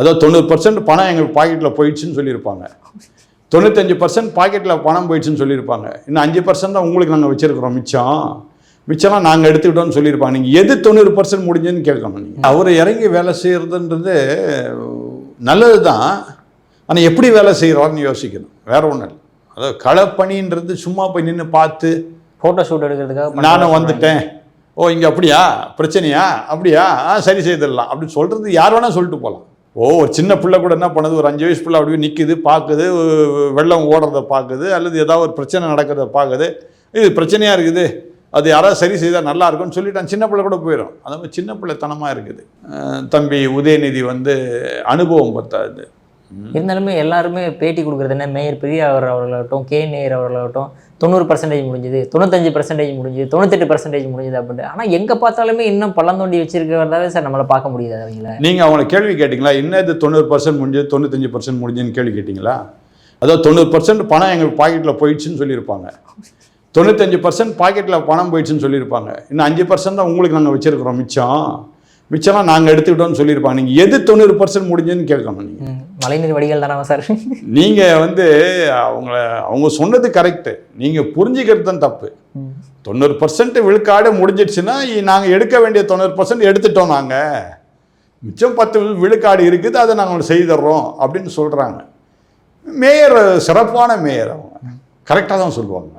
அதாவது தொண்ணூறு பர்சன்ட் பணம் எங்கள் பாக்கெட்டில் போயிடுச்சுன்னு சொல்லியிருப்பாங்க. தொண்ணூத்தஞ்சு பர்சன்ட் பாக்கெட்டில் பணம் போயிடுச்சுன்னு சொல்லியிருப்பாங்க. இன்னும் அஞ்சு பர்சன்ட் தான் உங்களுக்கு நாங்கள் வச்சுருக்குறோம் மிச்சம். மிச்சம்லாம் நாங்கள் எடுத்துக்கிட்டோம்னு சொல்லியிருப்பாங்க. நீங்கள் எது தொண்ணூறு பர்சன்ட் முடிஞ்சுன்னு கேட்கணும் நீங்கள் அவர் இறங்கி வேலை செய்கிறதுன்றது நல்லது தான் ஆனால் எப்படி வேலை செய்கிறாருன்னு யோசிக்கணும். வேற ஒன்றும் இல்லை. அதாவது களப்பணின்றது சும்மா போய் நின்று பார்த்து ஃபோட்டோ ஷூட் எடுக்கிறதுக்காக நானும் வந்துட்டேன். ஓ இங்கே அப்படியா? பிரச்சனையா? அப்படியா? ஆ சரி செய்திடலாம். அப்படின்னு சொல்கிறது யார் வேணால் சொல்லிட்டு போகலாம். ஓ ஒரு சின்ன பிள்ளை கூட என்ன பண்ணுது? ஒரு அஞ்சு வயசு பிள்ளை அப்படியே நிற்குது பார்க்குது வெள்ளம் ஓடுறத பார்க்குது அல்லது ஏதாவது ஒரு பிரச்சனை நடக்கிறத பார்க்குது இது பிரச்சனையாக இருக்குது. அது யாராவது சரி செய்தால் நல்லா இருக்கும்னு சொல்லிட்டான். சின்ன பிள்ளை கூட போயிடும். அந்த மாதிரி சின்ன பிள்ளைத்தனமாக இருக்குது. தம்பி உதயநிதி வந்து அனுபவம் பத்தாது. இருந்தாலுமே எல்லாருமே பேட்டி கொடுக்குறது என்ன? மேயர் பெரியார் அவர்களாகட்டும் கே. நேயர் அவர்களாகட்டும் தொண்ணூறு பர்சன்டேஜ் முடிஞ்சுது தொண்ணூத்தஞ்சு பர்சன்டேஜ் முடிஞ்சுது தொண்ணூத்தெட்டு பர்சன்டேஜ் முடிஞ்சுது அப்படின்ட்டு. ஆனால் எங்கே பார்த்தாலுமே இன்னும் பள்ளந்தோண்டி வச்சிருக்கிறதாவே சார் நம்மளை பார்க்க முடியுது அவங்கள? நீங்கள் அவங்கள கேள்வி கேட்டிங்களா? என்ன இது தொண்ணூறு பர்சன்ட் முடிஞ்சது தொண்ணூத்தஞ்சு பர்சன்ட் முடிஞ்சுன்னு கேள்வி கேட்டிங்களா? அதாவது தொண்ணூறு பர்சன்ட் பணம் எங்கள் பாக்கெட்டில் போயிடுச்சுன்னு சொல்லியிருப்பாங்க. தொண்ணூத்தஞ்சு பர்சன்ட் பாக்கெட்டில் பணம் போயிடுச்சுன்னு சொல்லியிருப்பாங்க. இன்னும் அஞ்சு பர்சன்ட் தான் உங்களுக்கு நாங்கள் வச்சுருக்குறோம் மிச்சம். மிச்சம்லாம் நாங்கள் எடுத்துக்கிட்டோம்னு சொல்லியிருப்பாங்க. நீங்கள் எது தொண்ணூறு பர்சன்ட் முடிஞ்சுன்னு கேட்கணும் நீங்கள் மழைநீர் வடிகள் தானே சார்? நீங்கள் வந்து அவங்கள அவங்க சொன்னது கரெக்டு நீங்கள் புரிஞ்சுக்கிறது தான் தப்பு. தொண்ணூறு பர்சன்ட் விழுக்காடு முடிஞ்சிடுச்சுன்னா நாங்கள் எடுக்க வேண்டிய தொண்ணூறு பர்சன்ட் எடுத்துட்டோம் நாங்கள் மிச்சம் பத்து விழுக்காடு இருக்குது அதை நாங்கள் செய்துடுறோம் அப்படின்னு சொல்கிறாங்க மேயர் சிறப்பான மேயர் அவங்க. கரெக்டாக தான் சொல்லுவாங்க.